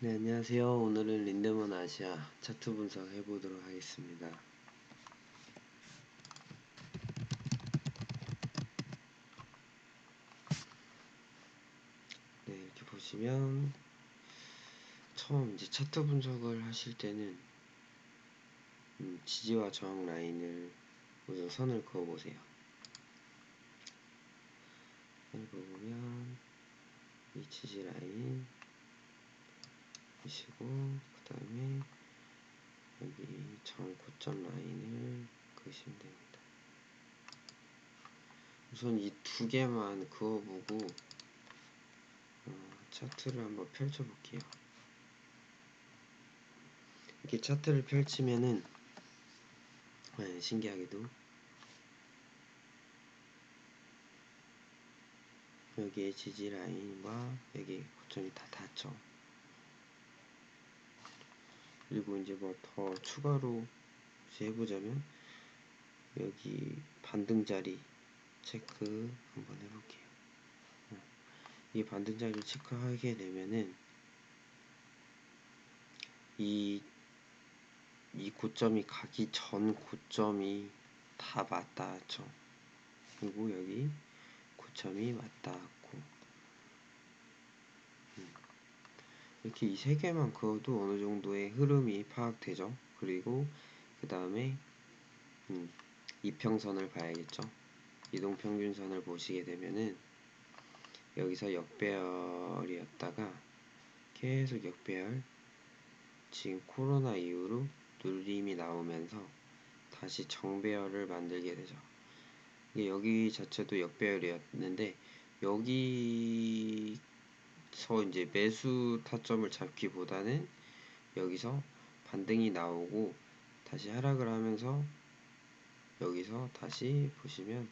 네, 안녕하세요. 오늘은 린드먼 아시아 차트 분석 해보도록 하겠습니다. 네, 이렇게 보시면 처음 이제 차트 분석을 하실 때는 음, 지지와 저항 라인을 우선 선을 그어 보세요. 선을 그어보면 이 지지 라인 보시고 그 다음에 여기 정 고점 라인을 그으시면 됩니다. 우선 이 두 개만 그어보고 어, 차트를 한번 펼쳐볼게요. 이렇게 차트를 펼치면은 네, 신기하게도 여기에 지지 라인과 여기 고점이 다 닿죠. 그리고 이제 뭐 더 추가로 해보자면 여기 반등 자리 체크 한번 해볼게요. 이 반등 자리를 체크하게 되면은 이, 이 고점이 가기 전 고점이 다 맞닿았죠. 그리고 여기 고점이 맞닿았고 음. 이렇게 이 세 개만 그어도 어느 정도의 흐름이 파악되죠. 그리고 그 다음에 음, 이평선을 봐야겠죠. 이동평균선을 보시게 되면은 여기서 역배열이었다가 계속 역배열 지금 코로나 이후로 눌림이 나오면서 다시 정배열을 만들게 되죠. 여기 자체도 역배열이었는데 여기 서 이제 매수 타점을 잡기보다는 여기서 반등이 나오고 다시 하락을 하면서 여기서 다시 보시면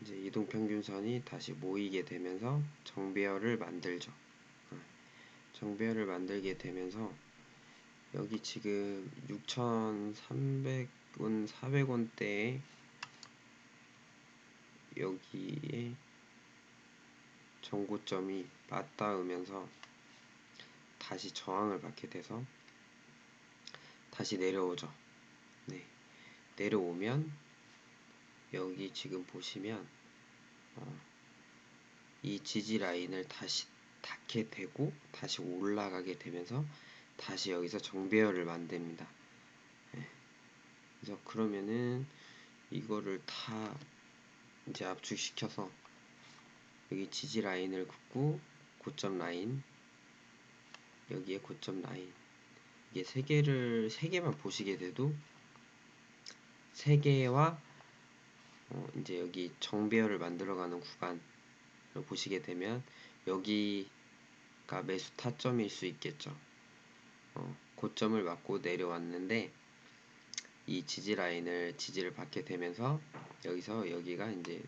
이제 이동평균선이 다시 모이게 되면서 정배열을 만들죠. 어, 정배열을 만들게 되면서 여기 지금 6,300원, 400원대에 여기에 정고점이 맞닿으면서 다시 저항을 받게 돼서 다시 내려오죠. 네. 내려오면 여기 지금 보시면 어, 이 지지 라인을 다시 닿게 되고 다시 올라가게 되면서 다시 여기서 정배열을 만듭니다. 네. 그래서 그러면은 이거를 다 이제 압축시켜서 여기 지지 라인을 긋고 고점 라인 여기에 고점 라인 이게 세 개를 세 개만 보시게 돼도 세 개와 어 이제 여기 정배열을 만들어가는 구간을 보시게 되면 여기가 매수 타점일 수 있겠죠. 어, 고점을 맞고 내려왔는데 이 지지 라인을 지지를 받게 되면서 여기서 여기가 이제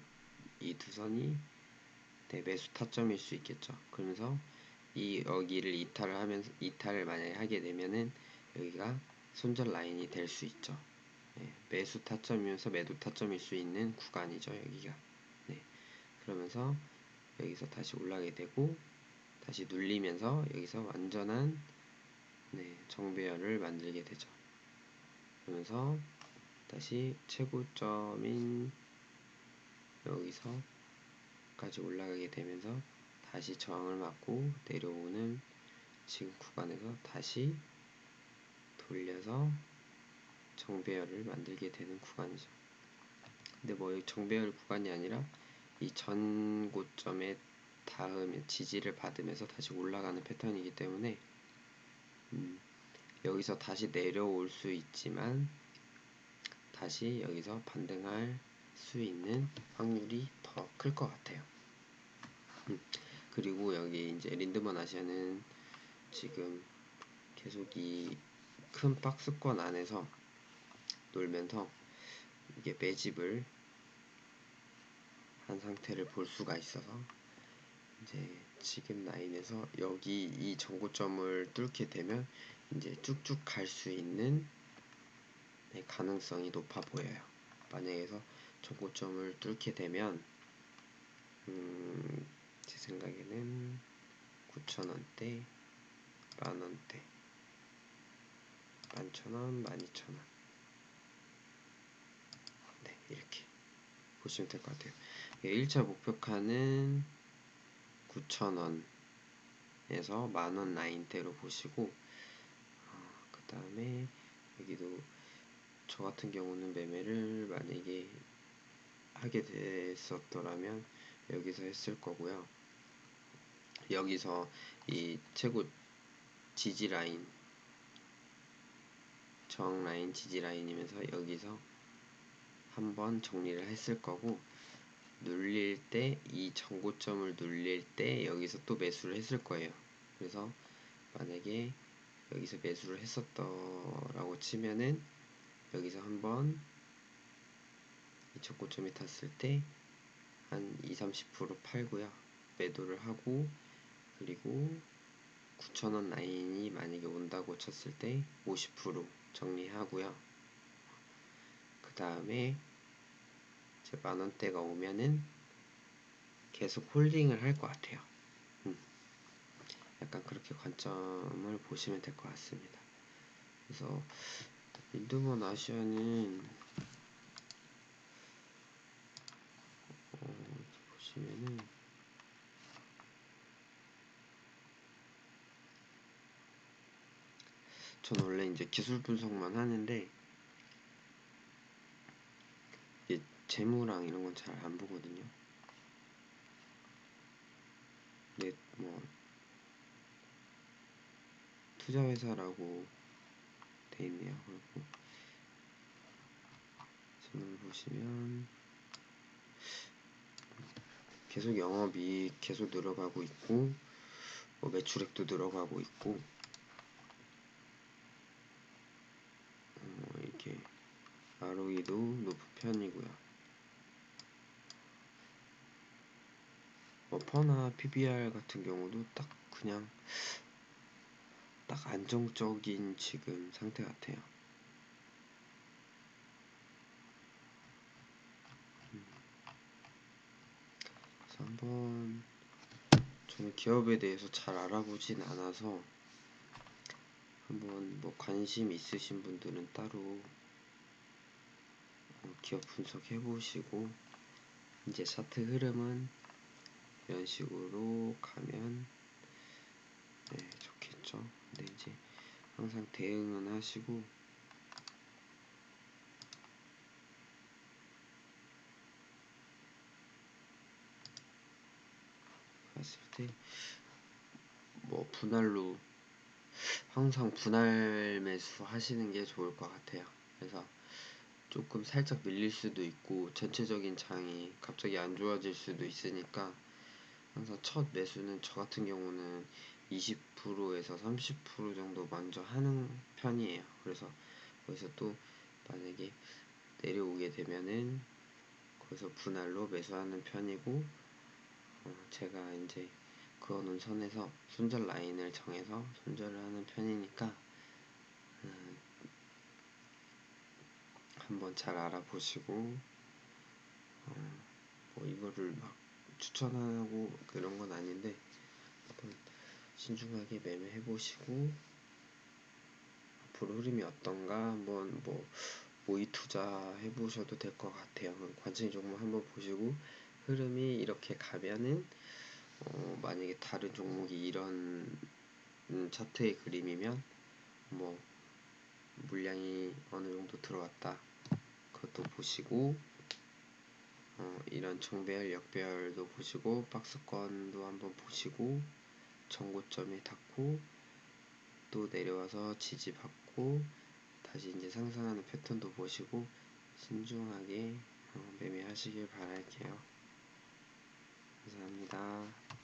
이 두 선이 네, 매수 타점일 수 있겠죠. 그러면서 이 여기를 이탈을 하면서 이탈을 만약에 하게 되면은 여기가 손절 라인이 될 수 있죠. 네, 매수 타점이면서 매도 타점일 수 있는 구간이죠. 여기가. 네, 그러면서 여기서 다시 올라가게 되고 다시 눌리면서 여기서 완전한 네, 정배열을 만들게 되죠. 그러면서 다시 최고점인 여기서 까지 올라가게 되면서 다시 저항을 맞고 내려오는 지금 구간에서 다시 돌려서 정배열을 만들게 되는 구간이죠. 근데 뭐 정배열 구간이 아니라 이 전 고점에 닿으면 지지를 받으면서 다시 올라가는 패턴이기 때문에 음, 여기서 다시 내려올 수 있지만 다시 여기서 반등할 수 있는 확률이 더 클 것 같아요. 음, 그리고 여기 이제 린드먼 아시아는 지금 계속 이 큰 박스권 안에서 놀면서 이게 매집을 한 상태를 볼 수가 있어서 이제 지금 라인에서 여기 이 정고점을 뚫게 되면 이제 쭉쭉 갈 수 있는 네, 가능성이 높아 보여요. 만약에서 정고점을 뚫게 되면 음, 제 생각에는 9천원대, 만원대, 만천원, 만이천원. 네, 이렇게 보시면 될 것 같아요. 1차 목표가는 9천원에서 만원 라인대로 보시고, 어, 그 다음에 여기도 저 같은 경우는 매매를 만약에 하게 됐었더라면 여기서 했을 거고요. 여기서 이 최고 지지 라인 정 라인 지지 라인이면서 여기서 한번 정리를 했을 거고 눌릴 때이 정고점을 눌릴 때 여기서 또 매수를 했을 거예요. 그래서 만약에 여기서 매수를 했었더라고 치면은 여기서 한번 이 저고점이 탔을 때 한 2, 30% 팔고요. 매도를 하고 그리고 9,000원 라인이 만약에 온다고 쳤을 때 50% 정리하고요. 그 다음에 이제 만원대가 오면은 계속 홀딩을 할 것 같아요. 음. 약간 그렇게 관점을 보시면 될 것 같습니다. 그래서 인도먼 아시아는 어, 보시면은 전 원래 이제 기술 분석만 하는데 이게 재무랑 이런 건 잘 안 보거든요. 근데 뭐 투자회사라고 돼 있네요. 그리고 재물 보시면 계속 영업이 계속 늘어가고 있고 뭐 매출액도 늘어가고 있고 어, 이렇게 ROE도 높은 편이고요. 어퍼나 PBR 같은 경우도 딱 그냥 딱 안정적인 지금 상태 같아요. 그래서 한번 저는 기업에 대해서 잘 알아보진 않아서 한번 뭐 관심 있으신 분들은 따로 어, 기업 분석해 보시고 이제 차트 흐름은 이런 식으로 가면 네, 좋겠죠. 근데 이제 항상 대응은 하시고 봤을 때 뭐 분할로 항상 분할 매수 하시는 게 좋을 것 같아요. 그래서 조금 살짝 밀릴 수도 있고 전체적인 장이 갑자기 안 좋아질 수도 있으니까 항상 첫 매수는 저 같은 경우는 20%에서 30% 정도 먼저 하는 편이에요. 그래서 거기서 또 만약에 내려오게 되면은 거기서 분할로 매수하는 편이고 어 제가 이제 그어놓은 선에서 손절 라인을 정해서 손절을 하는 편이니까 음 한번 잘 알아보시고 어, 뭐 이거를 막 추천하고 그런 건 아닌데 한번 신중하게 매매해 보시고 앞으로 흐름이 어떤가 한번 뭐 모의 투자 해 보셔도 될 것 같아요. 관심 종목 한번 보시고 흐름이 이렇게 가면은 어, 만약에 다른 종목이 이런 음, 차트의 그림이면 뭐 물량이 어느 정도 들어왔다 그것도 보시고 어, 이런 정배열 역배열도 보시고 박스권도 한번 보시고 정고점에 닿고 또 내려와서 지지받고 다시 이제 상승하는 패턴도 보시고 신중하게 어, 매매하시길 바랄게요. 감사합니다.